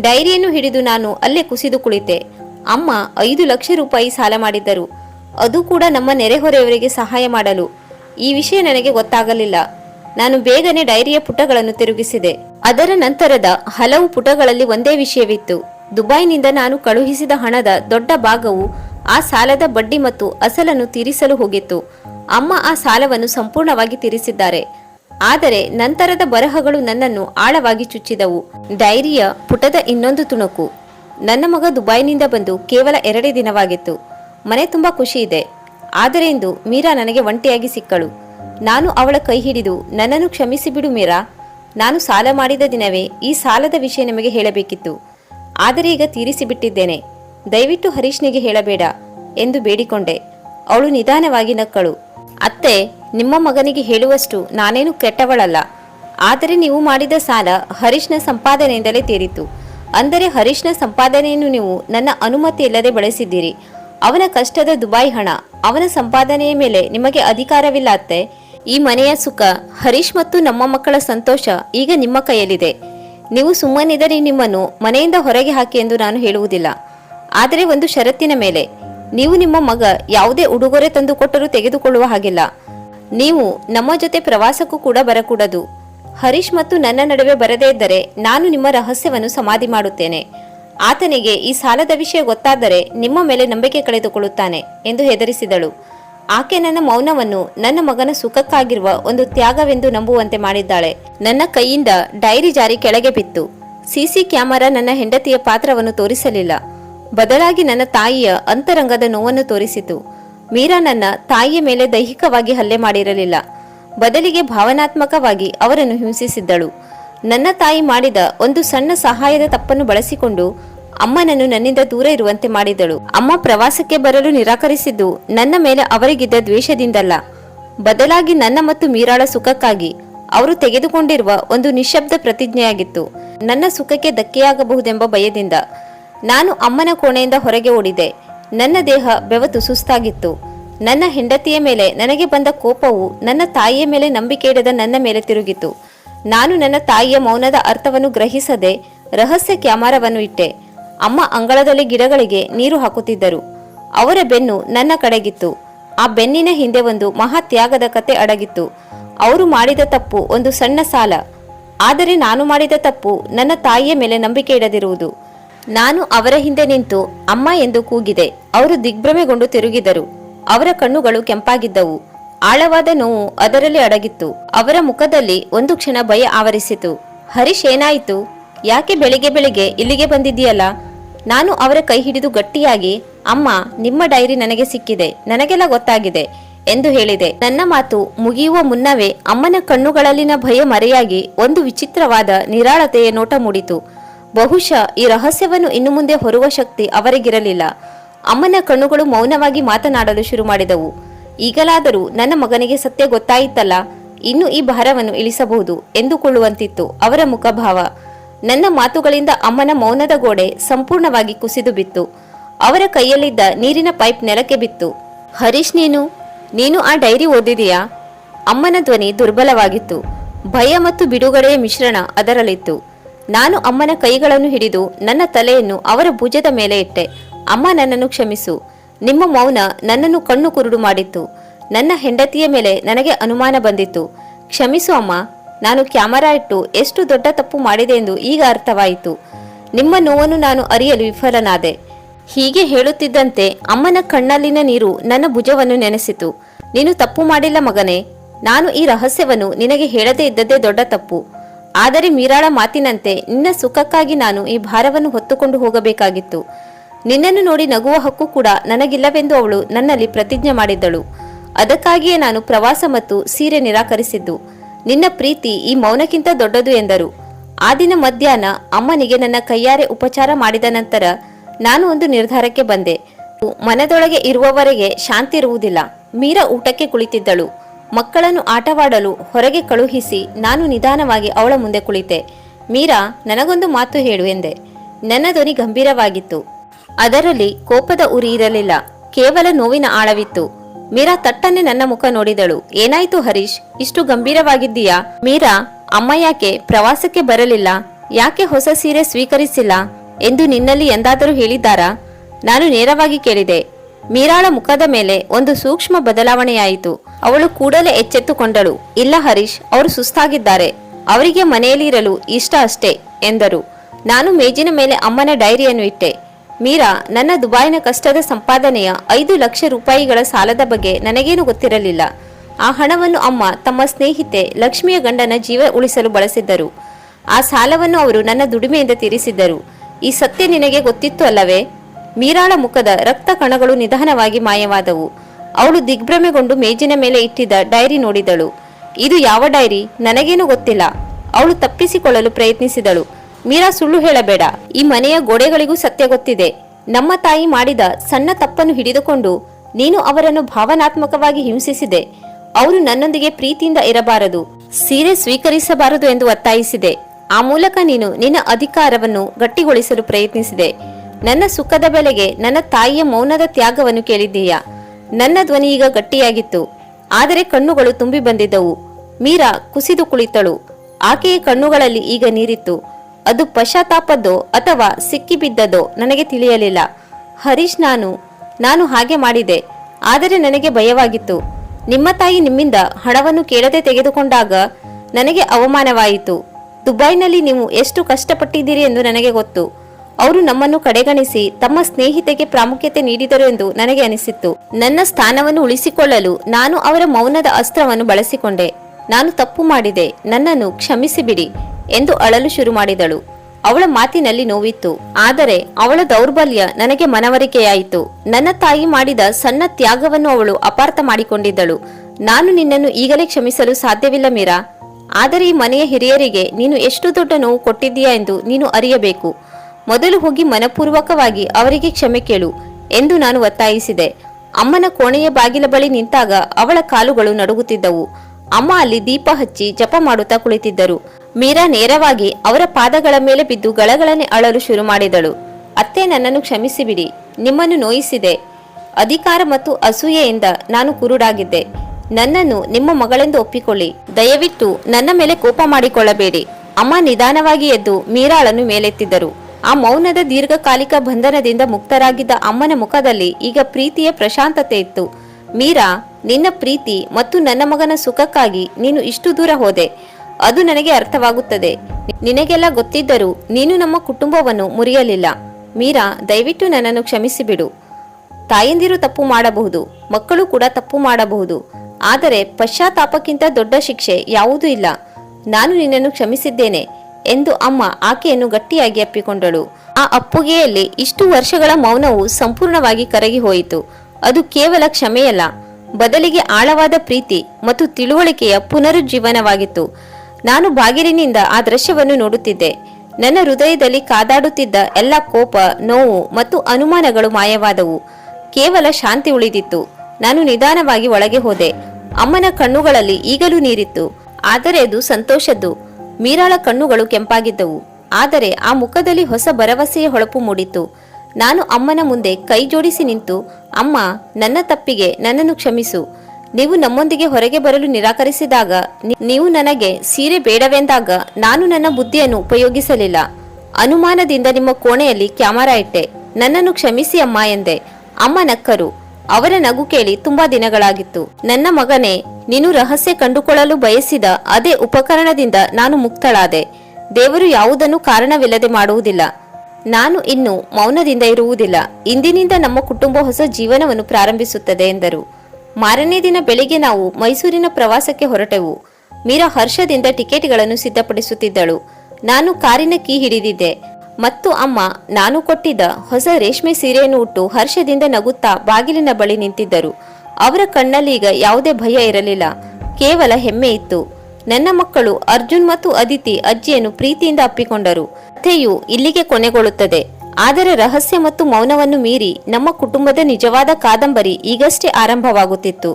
ಡೈರಿಯನ್ನು ಹಿಡಿದು ನಾನು ಅಲ್ಲೇ ಕುಸಿದು ಕುಳಿತೆ. ಅಮ್ಮ ಐದು ಲಕ್ಷ ರೂಪಾಯಿ ಸಾಲ ಮಾಡಿದ್ದರು. ಅದು ಕೂಡ ನಮ್ಮ ನೆರೆಹೊರೆಯವರಿಗೆ ಸಹಾಯ ಮಾಡಲು. ಈ ವಿಷಯ ನನಗೆ ಗೊತ್ತಾಗಲಿಲ್ಲ. ನಾನು ಬೇಗನೆ ಡೈರಿಯ ಪುಟಗಳನ್ನು ತಿರುಗಿಸಿದೆ. ಅದರ ನಂತರದ ಹಲವು ಪುಟಗಳಲ್ಲಿ ಒಂದೇ ವಿಷಯವಿತ್ತು. ದುಬೈನಿಂದ ನಾನು ಕಳುಹಿಸಿದ ಹಣದ ದೊಡ್ಡ ಭಾಗವು ಆ ಸಾಲದ ಬಡ್ಡಿ ಮತ್ತು ಅಸಲನ್ನು ತೀರಿಸಲು ಹೋಗಿತ್ತು. ಅಮ್ಮ ಆ ಸಾಲವನ್ನು ಸಂಪೂರ್ಣವಾಗಿ ತೀರಿಸಿದ್ದಾರೆ. ಆದರೆ ನಂತರದ ಬರಹಗಳು ನನ್ನನ್ನು ಆಳವಾಗಿ ಚುಚ್ಚಿದವು. ಡೈರಿಯ ಪುಟದ ಇನ್ನೊಂದು ತುಣುಕು. ನನ್ನ ಮಗ ದುಬೈನಿಂದ ಬಂದು ಕೇವಲ ಎರಡೇ ದಿನವಾಗಿತ್ತು. ಮನೆ ತುಂಬಾ ಖುಷಿ ಇದೆ. ಆದರೆ ಇಂದು ಮೀರಾ ನನಗೆ ಒಂಟಿಯಾಗಿ ಸಿಕ್ಕಳು. ನಾನು ಅವಳ ಕೈ ಹಿಡಿದು, ನನ್ನನ್ನು ಕ್ಷಮಿಸಿಬಿಡು ಮೀರಾ. ನಾನು ಸಾಲ ಮಾಡಿದ ದಿನವೇ ಈ ಸಾಲದ ವಿಷಯ ನಿಮಗೆ ಹೇಳಬೇಕಿತ್ತು. ಆದರೆ ಈಗ ತೀರಿಸಿಬಿಟ್ಟಿದ್ದೇನೆ. ದಯವಿಟ್ಟು ಹರೀಶ್ನಿಗೆ ಹೇಳಬೇಡ ಎಂದು ಬೇಡಿಕೊಂಡೆ. ಅವಳು ನಿಧಾನವಾಗಿ ನಕ್ಕಳು. ಅತ್ತೆ, ನಿಮ್ಮ ಮಗನಿಗೆ ಹೇಳುವಷ್ಟು ನಾನೇನು ಕೆಟ್ಟವಳಲ್ಲ. ಆದರೆ ನೀವು ಮಾಡಿದ ಸಾಲ ಹರೀಶ್ನ ಸಂಪಾದನೆಯಿಂದಲೇ ತೀರಿತು. ಅಂದರೆ ಹರೀಶ್ನ ಸಂಪಾದನೆಯನ್ನು ನೀವು ನನ್ನ ಅನುಮತಿ ಇಲ್ಲದೆ ಬಳಸಿದ್ದೀರಿ. ಅವನ ಕಷ್ಟದ ದುಬಾಯಿ ಹಣ, ಅವನ ಸಂಪಾದನೆಯ ಮೇಲೆ ನಿಮಗೆ ಅಧಿಕಾರವಿಲ್ಲ ಅತ್ತೆ. ಈ ಮನೆಯ ಸುಖ ಹರೀಶ್ ಮತ್ತು ನಮ್ಮ ಮಕ್ಕಳ ಸಂತೋಷ ಈಗ ನಿಮ್ಮ ಕೈಯಲ್ಲಿದೆ. ನೀವು ಸುಮ್ಮನಿದ್ದರೆ ನಿಮ್ಮನ್ನು ಮನೆಯಿಂದ ಹೊರಗೆ ಹಾಕಿ ಎಂದು ನಾನು ಹೇಳುವುದಿಲ್ಲ. ಆದರೆ ಒಂದು ಷರತ್ತಿನ ಮೇಲೆ, ನೀವು ನಿಮ್ಮ ಮಗ ಯಾವುದೇ ಉಡುಗೊರೆ ತಂದು ಕೊಟ್ಟರೂ ತೆಗೆದುಕೊಳ್ಳುವ ಹಾಗಿಲ್ಲ. ನೀವು ನಮ್ಮ ಜೊತೆ ಪ್ರವಾಸಕ್ಕೂ ಕೂಡ ಬರಕೂಡದು. ಹರೀಶ್ ಮತ್ತು ನನ್ನ ನಡುವೆ ಬರದೇ ಇದ್ದರೆ ನಾನು ನಿಮ್ಮ ರಹಸ್ಯವನ್ನು ಸಮಾಧಿ ಮಾಡುತ್ತೇನೆ. ಆತನಿಗೆ ಈ ಸಾಲದ ವಿಷಯ ಗೊತ್ತಾದರೆ ನಿಮ್ಮ ಮೇಲೆ ನಂಬಿಕೆ ಕಳೆದುಕೊಳ್ಳುತ್ತಾನೆ ಎಂದು ಹೆದರಿಸಿದಳು. ಆಕೆ ನನ್ನ ಮೌನವನ್ನು ನನ್ನ ಮಗನ ಸುಖಕ್ಕಾಗಿರುವ ಒಂದು ತ್ಯಾಗವೆಂದು ನಂಬುವಂತೆ ಮಾಡಿದ್ದಾಳೆ. ನನ್ನ ಕೈಯಿಂದ ಡೈರಿ ಜಾರಿ ಕೆಳಗೆ ಬಿತ್ತು. ಸಿಸಿ ಕ್ಯಾಮರಾ ನನ್ನ ಹೆಂಡತಿಯ ಪಾತ್ರವನ್ನು ತೋರಿಸಲಿಲ್ಲ. ಬದಲಾಗಿ ನನ್ನ ತಾಯಿಯ ಅಂತರಂಗದ ನೋವನ್ನು ತೋರಿಸಿತು. ಮೀರಾ ನನ್ನ ತಾಯಿಯ ಮೇಲೆ ದೈಹಿಕವಾಗಿ ಹಲ್ಲೆ ಮಾಡಿರಲಿಲ್ಲ. ಬದಲಿಗೆ ಭಾವನಾತ್ಮಕವಾಗಿ ಅವರನ್ನು ಹಿಂಸಿಸಿದ್ದಳು. ನನ್ನ ತಾಯಿ ಮಾಡಿದ ಒಂದು ಸಣ್ಣ ಸಹಾಯದ ತಪ್ಪನ್ನು ಬಳಸಿಕೊಂಡು ಅಮ್ಮನನ್ನು ನನ್ನಿಂದ ದೂರ ಇರುವಂತೆ ಮಾಡಿದಳು. ಅಮ್ಮ ಪ್ರವಾಸಕ್ಕೆ ಬರಲು ನಿರಾಕರಿಸಿದ್ದು ನನ್ನ ಮೇಲೆ ಅವರಿಗಿದ್ದ ದ್ವೇಷದಿಂದಲ್ಲ. ಬದಲಾಗಿ ನನ್ನ ಮತ್ತು ಮೀರಾಳ ಸುಖಕ್ಕಾಗಿ ಅವರು ತೆಗೆದುಕೊಂಡಿರುವ ಒಂದು ನಿಶಬ್ದ ಪ್ರತಿಜ್ಞೆಯಾಗಿತ್ತು. ನನ್ನ ಸುಖಕ್ಕೆ ಧಕ್ಕೆಯಾಗಬಹುದೆಂಬ ಭಯದಿಂದ ನಾನು ಅಮ್ಮನ ಕೋಣೆಯಿಂದ ಹೊರಗೆ ಓಡಿದೆ. ನನ್ನ ದೇಹ ಬೆವತು ಸುಸ್ತಾಗಿತ್ತು. ನನ್ನ ಹೆಂಡತಿಯ ಮೇಲೆ ನನಗೆ ಬಂದ ಕೋಪವು ನನ್ನ ತಾಯಿಯ ಮೇಲೆ ನಂಬಿಕೆ ಇಡದ ನನ್ನ ಮೇಲೆ ತಿರುಗಿತು. ನಾನು ನನ್ನ ತಾಯಿಯ ಮೌನದ ಅರ್ಥವನ್ನು ಗ್ರಹಿಸದೆ ರಹಸ್ಯ ಕ್ಯಾಮರಾವನ್ನು ಇಟ್ಟೆ. ಅಮ್ಮ ಅಂಗಳದಲ್ಲಿ ಗಿಡಗಳಿಗೆ ನೀರು ಹಾಕುತ್ತಿದ್ದರು. ಅವರ ಬೆನ್ನು ನನ್ನ ಕಡೆಗಿತ್ತು. ಆ ಬೆನ್ನಿನ ಹಿಂದೆ ಒಂದು ಮಹಾ ತ್ಯಾಗದ ಕತೆ ಅಡಗಿತ್ತು. ಅವರು ಮಾಡಿದ ತಪ್ಪು ಒಂದು ಸಣ್ಣ ಸಾಲ. ಆದರೆ ನಾನು ಮಾಡಿದ ತಪ್ಪು ನನ್ನ ತಾಯಿಯ ಮೇಲೆ ನಂಬಿಕೆ ಇಡದಿರುವುದು. ನಾನು ಅವರ ಹಿಂದೆ ನಿಂತು ಅಮ್ಮ ಎಂದು ಕೂಗಿದೆ. ಅವರು ದಿಗ್ಭ್ರಮೆಗೊಂಡು ತಿರುಗಿದರು. ಅವರ ಕಣ್ಣುಗಳು ಕೆಂಪಾಗಿದ್ದವು. ಆಳವಾದ ನೋವು ಅದರಲ್ಲಿ ಅಡಗಿತ್ತು. ಅವರ ಮುಖದಲ್ಲಿ ಒಂದು ಕ್ಷಣ ಭಯ ಆವರಿಸಿತು. ಹರೀಶ್ ಏನಾಯಿತು? ಯಾಕೆ ಬೆಳಿಗ್ಗೆ ಬೆಳಿಗ್ಗೆ ಇಲ್ಲಿಗೆ ಬಂದಿದ್ದೀಯಲ್ಲ? ನಾನು ಅವರ ಕೈ ಹಿಡಿದು ಗಟ್ಟಿಯಾಗಿ, ಅಮ್ಮ, ನಿಮ್ಮ ಡೈರಿ ನನಗೆ ಸಿಕ್ಕಿದೆ, ನನಗೆಲ್ಲ ಗೊತ್ತಾಗಿದೆ ಎಂದು ಹೇಳಿದೆ. ನನ್ನ ಮಾತು ಮುಗಿಯುವ ಮುನ್ನವೇ ಅಮ್ಮನ ಕಣ್ಣುಗಳಲ್ಲಿನ ಭಯ ಮರೆಯಾಗಿ ಒಂದು ವಿಚಿತ್ರವಾದ ನಿರಾಳತೆಯ ನೋಟ ಮೂಡಿತು. ಬಹುಶಃ ಈ ರಹಸ್ಯವನ್ನು ಇನ್ನು ಮುಂದೆ ಹೊರುವ ಶಕ್ತಿ ಅವರಿಗಿರಲಿಲ್ಲ. ಅಮ್ಮನ ಕಣ್ಣುಗಳು ಮೌನವಾಗಿ ಮಾತನಾಡಲು ಶುರು ಮಾಡಿದವು. ಈಗಲಾದರೂ ನನ್ನ ಮಗನಿಗೆ ಸತ್ಯ ಗೊತ್ತಾಯಿತಲ್ಲ, ಇನ್ನು ಈ ಭಾರವನ್ನು ಇಳಿಸಬಹುದು ಎಂದುಕೊಳ್ಳುವಂತಿತ್ತು ಅವರ ಮುಖಭಾವ. ನನ್ನ ಮಾತುಗಳಿಂದ ಅಮ್ಮನ ಮೌನದ ಗೋಡೆ ಸಂಪೂರ್ಣವಾಗಿ ಕುಸಿದು ಬಿತ್ತು. ಅವರ ಕೈಯಲ್ಲಿದ್ದ ನೀರಿನ ಪೈಪ್ ನೆಲಕ್ಕೆ ಬಿತ್ತು. ಹರೀಶ್ ನೀನು ನೀನು ಆ ಡೈರಿ ಓದಿದೆಯಾ? ಅಮ್ಮನ ಧ್ವನಿ ದುರ್ಬಲವಾಗಿತ್ತು. ಭಯ ಮತ್ತು ಬಿಡುಗಡೆಯ ಮಿಶ್ರಣ ಅದರಲ್ಲಿತ್ತು. ನಾನು ಅಮ್ಮನ ಕೈಗಳನ್ನು ಹಿಡಿದು ನನ್ನ ತಲೆಯನ್ನು ಅವರ ಭುಜದ ಮೇಲೆ ಇಟ್ಟೆ. ಅಮ್ಮ ನನ್ನನ್ನು ಕ್ಷಮಿಸು. ನಿಮ್ಮ ಮೌನ ನನ್ನನ್ನು ಕಣ್ಣು ಕುರುಡು ಮಾಡಿತ್ತು. ನನ್ನ ಹೆಂಡತಿಯ ಮೇಲೆ ನನಗೆ ಅನುಮಾನ ಬಂದಿತ್ತು. ಕ್ಷಮಿಸು ಅಮ್ಮ. ನಾನು ಕ್ಯಾಮರಾ ಇಟ್ಟು ಎಷ್ಟು ದೊಡ್ಡ ತಪ್ಪು ಮಾಡಿದೆ ಎಂದು ಈಗ ಅರ್ಥವಾಯಿತು. ನಿಮ್ಮ ನೋವನ್ನು ನಾನು ಅರಿಯಲು ವಿಫಲನಾದೆ. ಹೀಗೆ ಹೇಳುತ್ತಿದ್ದಂತೆ ಅಮ್ಮನ ಕಣ್ಣಲ್ಲಿನ ನೀರು ನನ್ನ ಭುಜವನ್ನು ನೆನೆಸಿತು. ನೀನು ತಪ್ಪು ಮಾಡಿಲ್ಲ ಮಗನೇ. ನಾನು ಈ ರಹಸ್ಯವನ್ನು ನಿನಗೆ ಹೇಳದೇ ಇದ್ದದ್ದೇ ದೊಡ್ಡ ತಪ್ಪು. ಆದರೆ ಮೀರಾಳ ಮಾತಿನಂತೆ ನಿನ್ನ ಸುಖಕ್ಕಾಗಿ ನಾನು ಈ ಭಾರವನ್ನು ಹೊತ್ತುಕೊಂಡು ಹೋಗಬೇಕಾಗಿತ್ತು. ನಿನ್ನನ್ನು ನೋಡಿ ನಗುವ ಹಕ್ಕು ಕೂಡ ನನಗಿಲ್ಲವೆಂದು ಅವಳು ನನ್ನಲ್ಲಿ ಪ್ರತಿಜ್ಞೆ ಮಾಡಿದ್ದಳು. ಅದಕ್ಕಾಗಿಯೇ ನಾನು ಪ್ರವಾಸ ಮತ್ತು ಸೀರೆ ನಿರಾಕರಿಸಿದ್ದು. ನಿನ್ನ ಪ್ರೀತಿ ಈ ಮೌನಕ್ಕಿಂತ ದೊಡ್ಡದು ಎಂದರು. ಆ ದಿನ ಮಧ್ಯಾಹ್ನ ಅಮ್ಮನಿಗೆ ನನ್ನ ಕೈಯಾರೆ ಉಪಚಾರ ಮಾಡಿದ ನಂತರ ನಾನು ಒಂದು ನಿರ್ಧಾರಕ್ಕೆ ಬಂದೆ. ಮನದೊಳಗೆ ಇರುವವರೆಗೆ ಶಾಂತಿ ಇರುವುದಿಲ್ಲ. ಮೀರಾ ಊಟಕ್ಕೆ ಕುಳಿತಿದ್ದಳು. ಮಕ್ಕಳನ್ನು ಆಟವಾಡಲು ಹೊರಗೆ ಕಳುಹಿಸಿ ನಾನು ನಿಧಾನವಾಗಿ ಅವಳ ಮುಂದೆ ಕುಳಿತೆ. ಮೀರಾ, ನನಗೊಂದು ಮಾತು ಹೇಳು ಎಂದೆ. ನನ್ನ ಧ್ವನಿ ಗಂಭೀರವಾಗಿತ್ತು. ಅದರಲ್ಲಿ ಕೋಪದ ಉರಿ ಇರಲಿಲ್ಲ. ಕೇವಲ ನೋವಿನ ಆಳವಿತ್ತು. ಮೀರಾ ತಟ್ಟನೆ ನನ್ನ ಮುಖ ನೋಡಿದಳು. ಏನಾಯ್ತು ಹರೀಶ್? ಇಷ್ಟು ಗಂಭೀರವಾಗಿದ್ದೀಯಾ? ಮೀರಾ, ಅಮ್ಮ ಯಾಕೆ ಪ್ರವಾಸಕ್ಕೆ ಬರಲಿಲ್ಲ? ಯಾಕೆ ಹೊಸ ಸೀರೆ ಸ್ವೀಕರಿಸಿಲ್ಲ? ಎಂದು ನಿನ್ನಲ್ಲಿ ಎಂದಾದರೂ ಹೇಳಿದ್ದಾರಾ? ನಾನು ನೇರವಾಗಿ ಕೇಳಿದೆ. ಮೀರಾಳ ಮುಖದ ಮೇಲೆ ಒಂದು ಸೂಕ್ಷ್ಮ ಬದಲಾವಣೆಯಾಯಿತು. ಅವಳು ಕೂಡಲೇ ಎಚ್ಚೆತ್ತುಕೊಂಡಳು. ಇಲ್ಲ ಹರೀಶ್, ಅವರು ಸುಸ್ತಾಗಿದ್ದಾರೆ. ಅವರಿಗೆ ಮನೆಯಲ್ಲಿ ಇರಲು ಇಷ್ಟ ಅಷ್ಟೇ, ಎಂದರು. ನಾನು ಮೇಜಿನ ಮೇಲೆ ಅಮ್ಮನ ಡೈರಿಯನ್ನು ಇಟ್ಟೆ. ಮೀರಾ, ನನ್ನ ದುಬಾಯಿನ ಕಷ್ಟದ ಸಂಪಾದನೆಯ ಐದು ಲಕ್ಷ ರೂಪಾಯಿಗಳ ಸಾಲದ ಬಗ್ಗೆ ನನಗೇನು ಗೊತ್ತಿರಲಿಲ್ಲ. ಆ ಹಣವನ್ನು ಅಮ್ಮ, ತಮ್ಮ ಸ್ನೇಹಿತೆ ಲಕ್ಷ್ಮಿಯ ಗಂಡನ ಜೀವ ಉಳಿಸಲು ಬಳಸಿದ್ದರು. ಆ ಸಾಲವನ್ನು ಅವರು ನನ್ನ ದುಡಿಮೆಯಿಂದ ತೀರಿಸಿದ್ದರು. ಈ ಸತ್ಯ ನಿನಗೆ ಗೊತ್ತಿತ್ತು ಅಲ್ಲವೇ? ಮೀರಾಳ ಮುಖದ ರಕ್ತ ಕಣಗಳು ನಿಧಾನವಾಗಿ ಮಾಯವಾದವು. ಅವಳು ದಿಗ್ಭ್ರಮೆಗೊಂಡು ಮೇಜಿನ ಮೇಲೆ ಇಟ್ಟಿದ್ದ ಡೈರಿ ನೋಡಿದಳು. ಇದು ಯಾವ ಡೈರಿ? ನನಗೇನು ಗೊತ್ತಿಲ್ಲ. ಅವಳು ತಪ್ಪಿಸಿಕೊಳ್ಳಲು ಪ್ರಯತ್ನಿಸಿದಳು. ಮೀರಾ ಸುಳ್ಳು ಹೇಳಬೇಡ. ಈ ಮನೆಯ ಗೋಡೆಗಳಿಗೂ ಸತ್ಯ ಗೊತ್ತಿದೆ. ನಮ್ಮ ತಾಯಿ ಮಾಡಿದ ಸಣ್ಣ ತಪ್ಪನ್ನು ಹಿಡಿದುಕೊಂಡು ನೀನು ಅವರನ್ನು ಭಾವನಾತ್ಮಕವಾಗಿ ಹಿಂಸಿಸಿದೆ. ಅವರು ನನ್ನೊಂದಿಗೆ ಪ್ರೀತಿಯಿಂದ ಇರಬಾರದು. ಸೀರೆ ಸ್ವೀಕರಿಸಬಾರದು ಎಂದು ಒತ್ತಾಯಿಸಿದೆ. ಆ ಮೂಲಕ ನೀನು ನಿನ್ನ ಅಧಿಕಾರವನ್ನು ಗಟ್ಟಿಗೊಳಿಸಲು ಪ್ರಯತ್ನಿಸಿದೆ. ನನ್ನ ಸುಖದ ಬೆಲೆಗೆ ನನ್ನ ತಾಯಿಯ ಮೌನದ ತ್ಯಾಗವನ್ನು ಕೇಳಿದ್ದೀಯಾ. ನನ್ನ ಧ್ವನಿ ಈಗ ಗಟ್ಟಿಯಾಗಿತ್ತು. ಆದರೆ ಕಣ್ಣುಗಳು ತುಂಬಿ ಬಂದಿದ್ದವು. ಮೀರಾ ಕುಸಿದು ಕುಳಿತಳು. ಆಕೆಯ ಕಣ್ಣುಗಳಲ್ಲಿ ಈಗ ನೀರಿತ್ತು. ಅದು ಪಶ್ಚಾತ್ತಾಪದ್ದೋ ಅಥವಾ ಸಿಕ್ಕಿಬಿದ್ದದೋ ನನಗೆ ತಿಳಿಯಲಿಲ್ಲ. ಹರೀಶ್, ನಾನು ನಾನು ಹಾಗೆ ಮಾಡಿದೆ. ಆದರೆ ನನಗೆ ಭಯವಾಗಿತ್ತು. ನಿಮ್ಮ ತಾಯಿ ನಿಮ್ಮಿಂದ ಹಣವನ್ನು ಕೇಳದೆ ತೆಗೆದುಕೊಂಡಾಗ ನನಗೆ ಅವಮಾನವಾಯಿತು. ದುಬೈನಲ್ಲಿ ನೀವು ಎಷ್ಟು ಕಷ್ಟಪಟ್ಟಿದ್ದೀರಿ ಎಂದು ನನಗೆ ಗೊತ್ತು. ಅವರು ನಮ್ಮನ್ನು ಕಡೆಗಣಿಸಿ ತಮ್ಮ ಸ್ನೇಹಿತೆಗೆ ಪ್ರಾಮುಖ್ಯತೆ ನೀಡಿದರು ಎಂದು ನನಗೆ ಅನಿಸಿತ್ತು. ನನ್ನ ಸ್ಥಾನವನ್ನು ಉಳಿಸಿಕೊಳ್ಳಲು ನಾನು ಅವರ ಮೌನದ ಅಸ್ತ್ರವನ್ನು ಬಳಸಿಕೊಂಡೆ. ನಾನು ತಪ್ಪು ಮಾಡಿದೆ. ನನ್ನನ್ನು ಕ್ಷಮಿಸಿಬಿಡಿ. ಎಂದು ಅಳಲು ಶುರು ಮಾಡಿದಳು. ಅವಳ ಮಾತಿನಲ್ಲಿ ನೋವಿತ್ತು. ಆದರೆ ಅವಳ ದೌರ್ಬಲ್ಯ ನನಗೆ ಮನವರಿಕೆಯಾಯಿತು. ನನ್ನ ತಾಯಿ ಮಾಡಿದ ಸಣ್ಣ ತ್ಯಾಗವನ್ನು ಅವಳು ಅಪಾರ್ಥ ಮಾಡಿಕೊಂಡಿದ್ದಳು. ನಾನು ನಿನ್ನನ್ನು ಈಗಲೇ ಕ್ಷಮಿಸಲು ಸಾಧ್ಯವಿಲ್ಲ ಮೀರಾ. ಆದರೆ ಈ ಮನೆಯ ಹಿರಿಯರಿಗೆ ನೀನು ಎಷ್ಟು ದೊಡ್ಡ ನೋವು ಕೊಟ್ಟಿದ್ದೀಯಾ ಎಂದು ನೀನು ಅರಿಯಬೇಕು. ಮೊದಲು ಹೋಗಿ ಮನಪೂರ್ವಕವಾಗಿ ಅವರಿಗೆ ಕ್ಷಮೆ ಕೇಳು ಎಂದು ನಾನು ಒತ್ತಾಯಿಸಿದೆ. ಅಮ್ಮನ ಕೋಣೆಯ ಬಾಗಿಲ ಬಳಿ ನಿಂತಾಗ ಅವಳ ಕಾಲುಗಳು ನಡುಗುತ್ತಿದ್ದವು. ಅಮ್ಮ ಅಲ್ಲಿ ದೀಪ ಹಚ್ಚಿ ಜಪ ಮಾಡುತ್ತಾ ಕುಳಿತಿದ್ದರು. ಮೀರಾ ನೇರವಾಗಿ ಅವರ ಪಾದಗಳ ಮೇಲೆ ಬಿದ್ದು ಗಳಗಳನೆ ಅಳಲು ಶುರು ಮಾಡಿದಳು. ಅತ್ತೆ ನನ್ನನ್ನು ಕ್ಷಮಿಸಿಬಿಡಿ, ನಿಮ್ಮನ್ನು ನೋಯಿಸಿದೆ. ಅಧಿಕಾರ ಮತ್ತು ಅಸೂಯೆಯಿಂದ ನಾನು ಕುರುಡಾಗಿದ್ದೆ. ನನ್ನನ್ನು ನಿಮ್ಮ ಮಗಳೆಂದು ಒಪ್ಪಿಕೊಳ್ಳಿ. ದಯವಿಟ್ಟು ನನ್ನ ಮೇಲೆ ಕೋಪ ಮಾಡಿಕೊಳ್ಳಬೇಡಿ. ಅಮ್ಮ ನಿಧಾನವಾಗಿ ಎದ್ದು ಮೀರಾಳನ್ನು ಮೇಲೆತ್ತಿದ್ದರು ಆ ಮೌನದ ದೀರ್ಘಕಾಲಿಕ ಬಂಧನದಿಂದ ಮುಕ್ತರಾಗಿದ್ದ ಅಮ್ಮನ ಮುಖದಲ್ಲಿ ಈಗ ಪ್ರೀತಿಯ ಪ್ರಶಾಂತತೆ ಇತ್ತು. ಮೀರಾ, ನಿನ್ನ ಪ್ರೀತಿ ಮತ್ತು ನನ್ನ ಮಗನ ಸುಖಕ್ಕಾಗಿ ನೀನು ಇಷ್ಟು ದೂರ ಹೋದೆ. ಅದು ನನಗೆ ಅರ್ಥವಾಗುತ್ತದೆ. ನಿನಗೆಲ್ಲ ಗೊತ್ತಿದ್ದರೂ ನೀನು ನಮ್ಮ ಕುಟುಂಬವನ್ನು ಮುರಿಯಲಿಲ್ಲ. ಮೀರಾ, ದಯವಿಟ್ಟು ನನ್ನನ್ನು ಕ್ಷಮಿಸಿಬಿಡು. ತಾಯಂದಿರು ತಪ್ಪು ಮಾಡಬಹುದು, ಮಕ್ಕಳು ಕೂಡ ತಪ್ಪು ಮಾಡಬಹುದು. ಆದರೆ ಪಶ್ಚಾತ್ತಾಪಕ್ಕಿಂತ ದೊಡ್ಡ ಶಿಕ್ಷೆ ಯಾವುದೂ ಇಲ್ಲ. ನಾನು ನಿನ್ನನ್ನು ಕ್ಷಮಿಸಿದ್ದೇನೆ ಎಂದು ಅಮ್ಮ ಆಕೆಯನ್ನು ಗಟ್ಟಿಯಾಗಿ ಅಪ್ಪಿಕೊಂಡಳು. ಆ ಅಪ್ಪುಗೆಯಲ್ಲಿ ಇಷ್ಟು ವರ್ಷಗಳ ಮೌನವು ಸಂಪೂರ್ಣವಾಗಿ ಕರಗಿ ಹೋಯಿತು. ಅದು ಕೇವಲ ಕ್ಷಮೆಯಲ್ಲ, ಬದಲಿಗೆ ಆಳವಾದ ಪ್ರೀತಿ ಮತ್ತು ತಿಳುವಳಿಕೆಯ ಪುನರುಜ್ಜೀವನವಾಗಿತ್ತು. ನಾನು ಬಾಗಿಲಿನಿಂದ ಆ ದೃಶ್ಯವನ್ನು ನೋಡುತ್ತಿದ್ದೆ. ನನ್ನ ಹೃದಯದಲ್ಲಿ ಕಾದಾಡುತ್ತಿದ್ದ ಎಲ್ಲ ಕೋಪ, ನೋವು ಮತ್ತು ಅನುಮಾನಗಳು ಮಾಯವಾದವು. ಕೇವಲ ಶಾಂತಿ ಉಳಿದಿತ್ತು. ನಾನು ನಿಧಾನವಾಗಿ ಒಳಗೆ ಹೋದೆ. ಅಮ್ಮನ ಕಣ್ಣುಗಳಲ್ಲಿ ಈಗಲೂ ನೀರಿತ್ತು. ಆದರೆ ಅದು ಸಂತೋಷದ್ದು. ಮೀರಾಳ ಕಣ್ಣುಗಳು ಕೆಂಪಾಗಿದ್ದವು. ಆದರೆ ಆ ಮುಖದಲ್ಲಿ ಹೊಸ ಭರವಸೆಯ ಹೊಳಪು ಮೂಡಿತು ನಾನು ಅಮ್ಮನ ಮುಂದೆ ಕೈ ಜೋಡಿಸಿ ನಿಂತು, ಅಮ್ಮ, ನನ್ನ ತಪ್ಪಿಗೆ ನನ್ನನ್ನು ಕ್ಷಮಿಸು. ನೀವು ನಮ್ಮೊಂದಿಗೆ ಹೊರಗೆ ಬರಲು ನಿರಾಕರಿಸಿದಾಗ ನೀವು ನನಗೆ ಸೀರೆ ಬೇಡವೆಂದಾಗ ನಾನು ನನ್ನ ಬುದ್ಧಿಯನ್ನು ಉಪಯೋಗಿಸಲಿಲ್ಲ. ಅನುಮಾನದಿಂದ ನಿಮ್ಮ ಕೋಣೆಯಲ್ಲಿ ಕ್ಯಾಮರಾ ಇಟ್ಟೆ. ನನ್ನನ್ನು ಕ್ಷಮಿಸಿ ಅಮ್ಮ ಎಂದೆ. ಅಮ್ಮ ನಕ್ಕರು. ಅವರ ನಗು ಕೇಳಿ ತುಂಬಾ ದಿನಗಳಾಗಿತ್ತು. ನನ್ನ ಮಗನೇ, ನೀನು ರಹಸ್ಯ ಕಂಡುಕೊಳ್ಳಲು ಬಯಸಿದ ಅದೇ ಉಪಕರಣದಿಂದ ನಾನು ಮುಕ್ತಳಾದೆ. ದೇವರು ಯಾವುದನ್ನು ಕಾರಣವಿಲ್ಲದೆ ಮಾಡುವುದಿಲ್ಲ. ನಾನು ಇನ್ನು ಮೌನದಿಂದ ಇರುವುದಿಲ್ಲ. ಇಂದಿನಿಂದ ನಮ್ಮ ಕುಟುಂಬ ಹೊಸ ಜೀವನವನ್ನು ಪ್ರಾರಂಭಿಸುತ್ತದೆ ಎಂದರು. ಮಾರನೇ ದಿನ ಬೆಳಿಗ್ಗೆ ನಾವು ಮೈಸೂರಿನ ಪ್ರವಾಸಕ್ಕೆ ಹೊರಟೆವು. ಮೀರಾ ಹರ್ಷದಿಂದ ಟಿಕೆಟ್ಗಳನ್ನು ಸಿದ್ಧಪಡಿಸುತ್ತಿದ್ದಳು. ನಾನು ಕಾರಿನ ಕೀ ಹಿಡಿದಿದ್ದೆ. ಮತ್ತು ಅಮ್ಮ, ನಾನು ಕೊಟ್ಟಿದ್ದ ಹೊಸ ರೇಷ್ಮೆ ಸೀರೆಯನ್ನು ಉಟ್ಟು ಹರ್ಷದಿಂದ ನಗುತ್ತಾ ಬಾಗಿಲಿನ ಬಳಿ ನಿಂತಿದ್ದರು. ಅವರ ಕಣ್ಣಲ್ಲಿ ಈಗ ಯಾವುದೇ ಭಯ ಇರಲಿಲ್ಲ. ಕೇವಲ ಹೆಮ್ಮೆ ಇತ್ತು. ನನ್ನ ಮಕ್ಕಳು ಅರ್ಜುನ್ ಮತ್ತು ಅದಿತಿ ಅಜ್ಜಿಯನ್ನು ಪ್ರೀತಿಯಿಂದ ಅಪ್ಪಿಕೊಂಡರು. ಕಥೆಯು ಇಲ್ಲಿಗೆ ಕೊನೆಗೊಳ್ಳುತ್ತದೆ. ಆದರೆ ರಹಸ್ಯ ಮತ್ತು ಮೌನವನ್ನು ಮೀರಿ ನಮ್ಮ ಕುಟುಂಬದ ನಿಜವಾದ ಕಾದಂಬರಿ ಈಗಷ್ಟೇ ಆರಂಭವಾಗುತ್ತಿತ್ತು.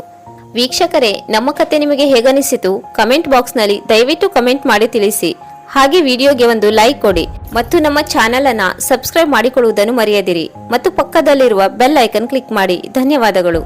ವೀಕ್ಷಕರೇ, ನಮ್ಮ ಕತೆ ನಿಮಗೆ ಹೇಗನಿಸಿತು? ಕಮೆಂಟ್ ಬಾಕ್ಸ್ನಲ್ಲಿ ದಯವಿಟ್ಟು ಕಮೆಂಟ್ ಮಾಡಿ ತಿಳಿಸಿ. ಹಾಗೆ ವಿಡಿಯೋಗೆ ಒಂದು ಲೈಕ್ ಕೊಡಿ ಮತ್ತು ನಮ್ಮ ಚಾನೆಲ್ ಅನ್ನ ಸಬ್ಸ್ಕ್ರೈಬ್ ಮಾಡಿಕೊಳ್ಳುವುದನ್ನು ಮರೆಯದಿರಿ ಮತ್ತು ಪಕ್ಕದಲ್ಲಿರುವ ಬೆಲ್ ಐಕನ್ ಕ್ಲಿಕ್ ಮಾಡಿ. ಧನ್ಯವಾದಗಳು.